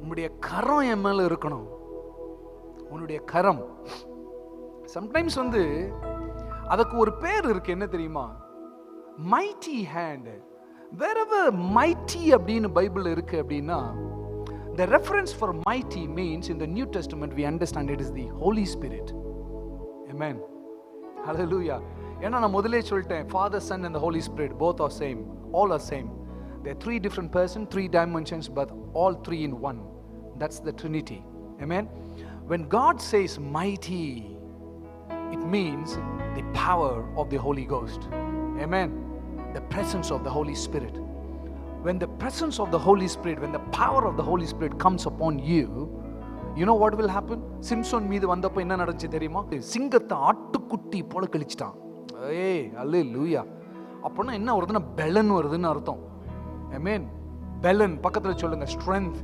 உன்னுடைய கரம் என் மேலே இருக்கணும் உன்னுடைய கரம் சம்டைம்ஸ் வந்து அதுக்கு ஒரு பேர் இருக்கு என்ன தெரியுமா மைட்டி ஹேண்டு வேறவு மைட்டி அப்படின்னு பைபிள் இருக்கு அப்படின்னா the reference for mighty means in the New Testament we understand it is the Holy Spirit man hallelujah ஏன்னா நான் முதலே சொல்லிட்டேன் Father Son and Holy Spirit both are same all are same they're three different persons, three dimensions but all three in one that's the trinity amen when god says mighty it means the power of the Holy Ghost. Amen. The presence of the Holy Spirit. When the presence of the Holy Spirit, when the power of the Holy Spirit comes upon you, you know what will happen? சிம்சோன் மீது வந்தப்போ என்ன நடந்துச்சு தெரியுமா சிங்கத்தை ஆட்டுக்குட்டி போல கழிச்சிட்டான் ஏய் அல்லு லூயா அப்படின்னா என்ன வருதுன்னா பெலன் வருதுன்னு அர்த்தம் Amen. பெலன் பக்கத்தில் சொல்லுங்க. Strength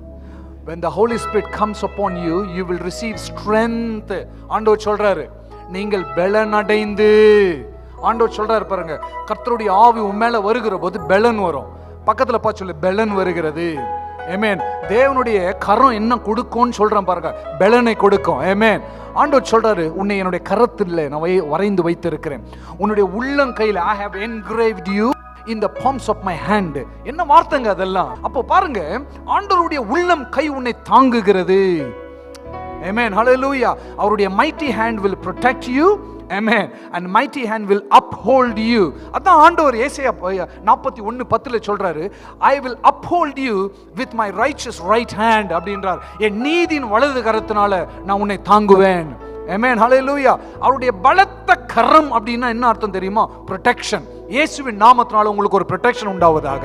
when the holy spirit comes upon you you will receive strength. ஆண்டவர் சொல்றாரு நீங்கள் பெலனடைந்து ஆண்டவர் சொல்றாரு பாருங்க கர்த்தருடைய ஆவி உன் மேல வருகிற போது பெலன் வரும். பக்கத்துல பா சொல்லு பெலன் வருகிறது. ஏமேன் தேவனுடைய கரம் என்ன கொடுக்கும்னு சொல்றேன் பாருங்க பெலனை கொடுக்கும். ஏமேன் ஆண்டவர் சொல்றாரு உன்னை என்னுடைய கரத்தில் நான் வை- வரைந்து வைத்திருக்கிறேன். உன்னுடைய உள்ளங்கையில் I have engraved you in the palms of my hand. என்ன வார்த்தைங்க அதெல்லாம்? அப்போ பாருங்க ஆண்டவருடைய உள்ளம் கை உன்னை தாங்குகிறது. Amen. லூயா அவருடைய mighty hand will protect you amen. And mighty hand will uphold you அதான் ஆண்டவர் ஏசாயா நாற்பத்தி ஒன்று பத்தில் சொல்கிறாரு I will uphold you with my righteous right hand அப்படின்றார். என் நீதியின் வலது கரத்தினால நான் உன்னை தாங்குவேன். ஏமேன் ஹலே லூயா அவருடைய பலத்த கரம் அப்படின்னா என்ன அர்த்தம் தெரியுமா? ப்ரொடெக்ஷன் இயேசுவின் நாமத்தினால உங்களுக்கு ஒரு ப்ரொடெக்ஷன் உண்டாவதாக.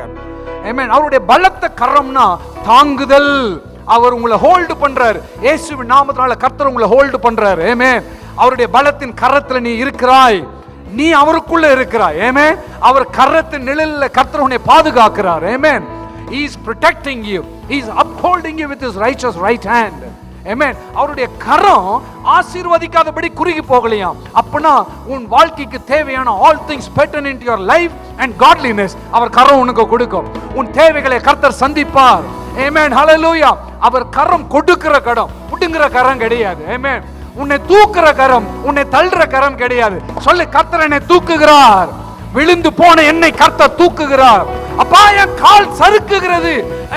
Amen. அவருடைய பலத்த கரம்னா தாங்குதல். அவர் உங்களை ஹோல்டு பண்றார். இயேசுவின் நாமத்தினால கர்த்தர் உங்களை ஹோல்டு பண்றார். ஏமே அவருடைய பலத்தின் கரத்துல நீ இருக்கிறாய். நீ அவருக்குள்ள இருக்கிறாய். ஏமே அவர் கரத்தின் நிழல்ல கர்த்தர் உன்னை பாதுகாக்கிறார். ஏமே is protecting you is upholding you with is with right hand right அவருடைய கரம் ஆசீர்வதிக்காதபடி குறுகி போகலையாம். அப்பனா உன் வாழ்க்கைக்கு தேவையான all things பெட்டன் in your life and godliness அவர் கரம் உனக்கு கொடுக்கும். உன் தேவைகளை கர்த்தர் சந்திப்பார். ஏமேன் ஹலலூயா அவர் கரம் கொடுக்கிற கடம் புட்டுங்கிற கரம் கிடையாது. ஏமேன் உன்னை தூக்குற கரம் உன்னை தள்ளுற கரம் கிடையாது. சொல்லு கர்த்தர் என்னை தூக்குகிறார். விழுந்து போன என்னை கர்த்தர் தூக்குகிறார். அப்பா என் கால் சறுக்குகிறது.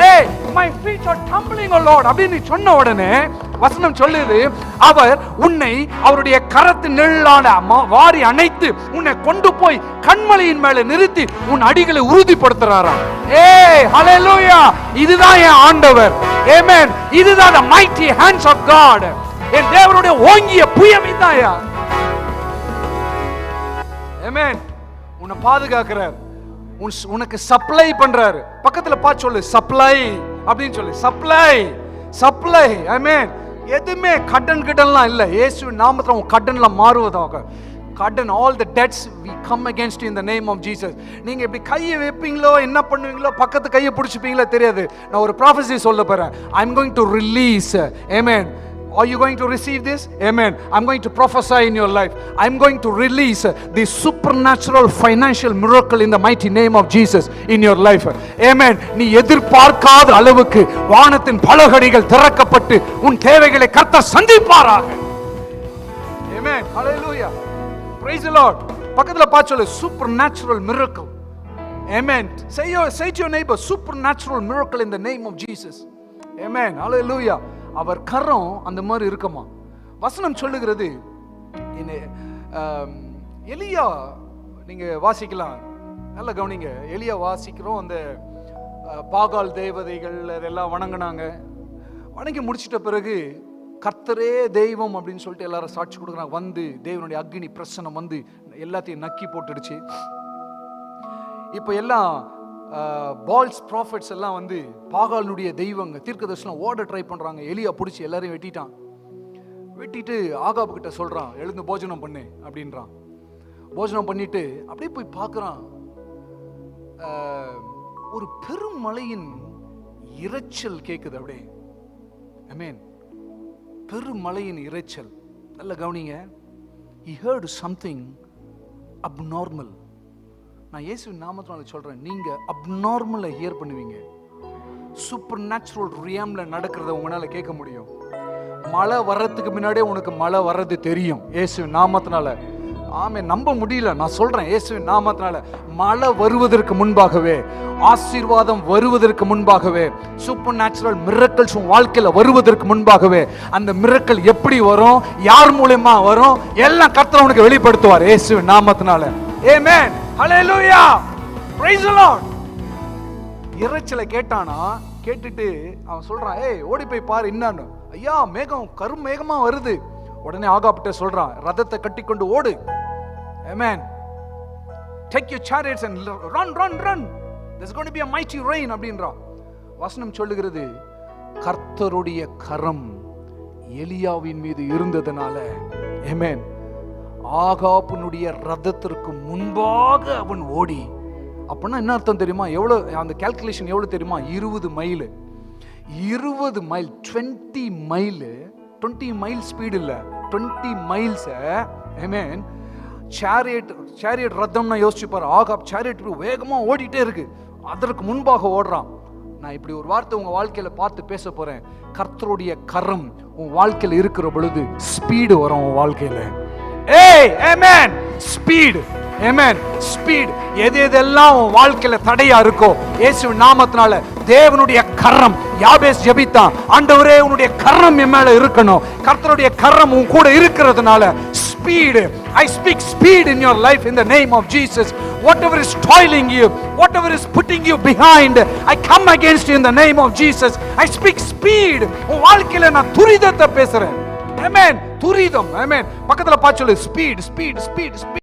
ஏய் my feet are tumbling oh அப்படின்னு நீ சொன்ன உடனே வசனம் சொல்லுது அவர் உன்னை அவருடைய கரத்து நிழலான வாரி அணைத்து உன்னை கொண்டு போய் கண்மலையின் மேல நிறுத்தி உன் அடிகளை உறுதிப்படுத்துறாராம். ஏய் ஹalleluya இதுதான் என் ஆண்டவர். ஆமென் இதுதான் the mighty hands of god. என் தேவனுடைய ஓங்கிய புயம் இதாயா ஆமென் உன்னை பாதுகாக்கிறார். உன் உனக்கு சப்ளை பண்றாரு. பக்கத்துல பார்த்து சொல்லு சப்ளை அப்படின்னு சொல்லி சப்ளை சப்ளை ஐ மீன் எதுவுமே கடன் கிடன்லாம் இல்ல. இயேசு நாமத்துல உன் கடன்ல மாறுவதாக. கடன் all the debts we come against in the name of Jesus நீங்கள் இப்படி கையை வைப்பீங்களோ என்ன பண்ணுவீங்களோ பக்கத்து கையை பிடிச்சிப்பீங்களோ தெரியாது. நான் ஒரு ப்ராஃபஸி சொல்ல போகிறேன் I am going to release amen Are you going to receive this? Amen. I'm going to prophesy in your life. I'm going to release the supernatural financial miracle in the mighty name of Jesus in your life. Amen. நீ எதிர்பார்க்காத அளவுக்கு வானத்தின் பலகடிகள் திறக்கப்பட்டு உன் தேவைகளை கர்த்த சந்திப்பாராக. Amen. Hallelujah. Praise the Lord. பக்கத்துல பார்த்து சொல்லு supernatural miracle. Amen. Say your say to your neighbor supernatural miracle in the name of Jesus. Amen. Hallelujah. அவர் கரம் அந்த மாதிரி இருக்குமா? வசனம் சொல்லுகிறது என்ன, எலியா நீங்க வாசிக்கலாம். நல்லா கவனிங்க. எலியா வாசிக்கிறோம். அந்த பாகால் தேவதைகள் அதெல்லாம் வணங்கினாங்க. வணங்கி முடிச்சிட்ட பிறகு கர்த்தரே தெய்வம் அப்படின்னு சொல்லிட்டு எல்லாரும் சாட்சி கொடுக்குறாங்க. வந்து தேவனுடைய அக்னி பிரசனம் வந்து எல்லாத்தையும் நக்கி போட்டுடுச்சு. இப்போ எல்லாம் பால்ஸ் ப்ராஃபிட்ஸ் எல்லாம் வந்து பாகாலனுடைய தெய்வங்க தீர்க்கதர்சனம் ஓட ட்ரை பண்ணுறாங்க எலியா பிடிச்சி எல்லாரையும் வெட்டிட்டான். வெட்டிட்டு ஆகாபு கிட்ட சொல்கிறான் எழுந்து போஜனம் பண்ணு அப்படின்றான். போஜனம் பண்ணிட்டு அப்படியே போய் பார்க்குறான். ஒரு பெருமலையின் இரைச்சல் கேட்குது அப்படியே. ஐ மீன் பெருமலையின் இரைச்சல். நல்ல கவனிங்க. He சம்திங் something நார்மல் நான் இயேசுவின் நாமத்தினால சொல்கிறேன் நீங்கள் அப்நார்மலை ஹியர் பண்ணுவீங்க. சூப்பர் நேச்சுரல் ரியாமில் நடக்கிறத உங்களால் கேட்க முடியும். மழை வர்றதுக்கு முன்னாடியே உனக்கு மழை வர்றது தெரியும் இயேசு நாமத்தினால. ஆமே நம்ப முடியல. நான் சொல்கிறேன் இயேசு நாமத்தினால. மழை வருவதற்கு முன்பாகவே ஆசீர்வாதம் வருவதற்கு முன்பாகவே சூப்பர் நேச்சுரல் மிரக்கல்ஸ் உன் வாழ்க்கையில் வருவதற்கு முன்பாகவே அந்த மிரக்கல் எப்படி வரும் யார் மூலயமா வரும் எல்லாம் கர்த்தர் உனக்கு வெளிப்படுத்துவார் இயேசு நாமத்தினால. ஏமேன் ஹalleluya praise the lord. இறைச்சலை கேட்டானா? கேட்டுட்டு அவன் சொல்றான் ஏய் ஓடி போய் பாரு என்னன்னு. ஐயா மேகம் கரும் மேகமா வருது. உடனே ஆகாப்ட்ட சொல்றான் ரதத்தை கட்டி கொண்டு ஓடு. Amen take you chariots and run run run this gonna be a mighty rain rain அப்படின்றான். வசனம் சொல்லுகிறது கர்த்தருடைய கரம் எலியாவின் மீது இருந்ததுனால. ஏமேன் ஆகாப்புனுடைய ரதத்திற்கு முன்பாக அவன் ஓடி. அப்படின்னா என்ன அர்த்தம் தெரியுமா? எவ்வளோ அந்த கால்குலேஷன் எவ்வளோ தெரியுமா? இருபது மைல் இருபது mile twenty mile twenty mile speed இல்லை. டுவெண்ட்டி மைல்ஸை மீன் சேரியட் சேரியட் ரத்தம்னா யோசிச்சுப்பார் ஆகாப் சேரியட் வேகமாக ஓடிட்டே இருக்கு. அதற்கு முன்பாக ஓடுறான். நான் இப்படி ஒரு வார்த்தை உங்கள் வாழ்க்கையில் பார்த்து பேச போகிறேன் கர்த்தருடைய கரம் உன் வாழ்க்கையில் இருக்கிற பொழுது ஸ்பீடு வரும் உன் வாழ்க்கையில். ஏய் ஏமேன் ஸ்பீடு ஏமேன் ஸ்பீடு எது எதெல்லாம் உன் வாழ்க்கையில தடையா இருக்கோ இயேசு நாமத்தினால தேவனுடைய கரம் யாபேஸ் ஜபித்தான் ஆண்டவரே உன்னுடைய கரம் என் மேல இருக்கணும் கர்த்தருடைய கரம் உன் கூட இருக்கிறதுனால speed I speak speed in your life in the name of Jesus whatever is toiling you whatever is putting you behind I come against in the name of Jesus I speak speed உன் வாழ்க்கையில நான் துரிதத்தை பேசுறேன் Amen. துரிதம் Amen. பக்கத்துல பார்த்து சொல்லு speed speed speed speed